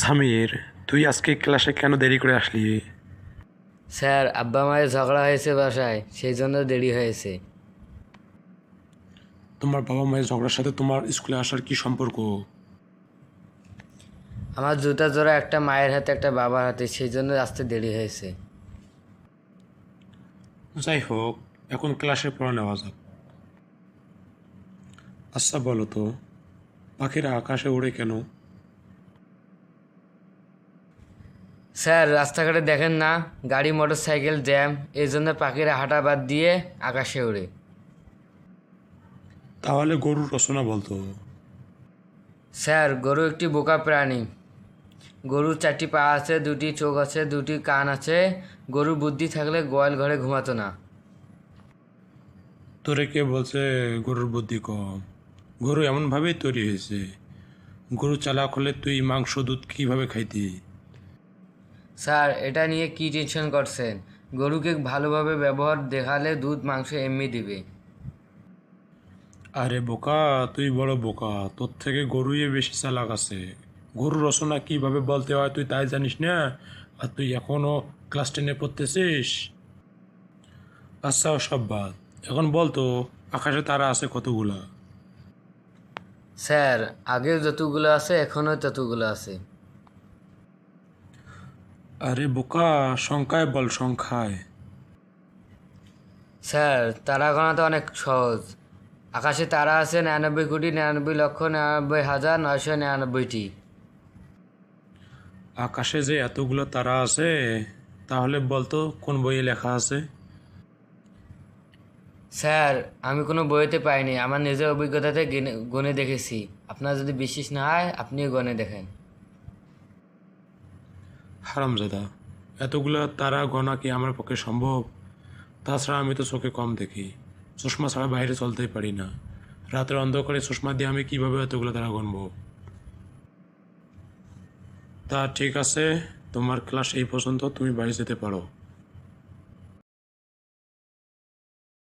সামির তুই আজকে ক্লাসে কেন দেরি করে আসলি? স্যার আব্বা মায়ের ঝগড়া হয়েছে বাসায় সেই জন্য দেরি হয়েছে। তোমার বাবা মায়ের ঝগড়ার সাথে তোমার স্কুলে আসার কি সম্পর্ক? আমার জুতা জোড়া একটা মায়ের হাতে একটা বাবার হাতে সেই জন্য আসতে দেরি হয়েছে। যাই হোক এখন ক্লাসে পড়া নেওয়া যাক। আচ্ছা বলো তো পাখিরা আকাশে ওড়ে কেন? স্যার রাস্তাঘাটে দেখেন না গাড়ি মোটর সাইকেল জ্যাম এই জন্য পাখিরা হাঁটা বাদ দিয়ে আকাশে ওড়ে। তাহলে গরুর রচনা বলতো। স্যার গরু একটি বোকা প্রাণী। গরুর চারটি পা আছে দুটি চোখ আছে দুটি কান আছে। গরু বুদ্ধি থাকলে গোয়াল ঘরে ঘুমাতো না। তোরে কে বলছে গরুর বুদ্ধি কম? গরু এমনভাবেই তৈরি হয়েছে। গরু চালাক হলে তুই মাংস দুধ কীভাবে খাইতি? স্যার এটা নিয়ে কি টেনশন করছেন? গরুকে ভালোভাবে ব্যবহার দেখালে দুধ মাংস এমনি দিবে। আরে বোকা তুই বড় বোকা। তোর থেকে গরুই বেশি চালাক আছে। গরু রচনা কীভাবে বলতে হয় তুই তাই জানিস না? আর তুই এখনও ক্লাস টেনে পড়তেছিস? আচ্ছা সব বাদ এখন বলতো আকাশে তারা আছে কতগুলা? স্যার আগেও যতগুলো আছে এখনও ততগুলো আছে। আরে বোকা সংখ্যায় বল সংখ্যায়। স্যার তারা গোনা তো অনেক সহজ। আকাশে তারা আছে নিরানব্বই কোটি নিরানব্বই লক্ষ নিরানব্বই হাজার নয়শো নিরানব্বইটি। আকাশে যে এতগুলো তারা আছে তাহলে বলতো কোন বইয়ে লেখা আছে? স্যার আমি কোনো বইতে পাইনি আমার নিজের অভিজ্ঞতাতে গেনে- গণে দেখেছি। আপনার যদি বিশ্বাস না হয় আপনিও গণে দেখেন। হারামজাদা এতগুলো তারা গণা কি আমার পক্ষে সম্ভব? তাছাড়া আমি তো চোখে কম দেখি। চশমা ছাড়া বাইরে চলতেই পারি না। রাতের অন্ধকারে চশমা দিয়ে আমি কীভাবে এতগুলো তারা গণব? তা ঠিক আছে, তোমার ক্লাস এই পর্যন্ত, তুমি বাড়ি যেতে পারো।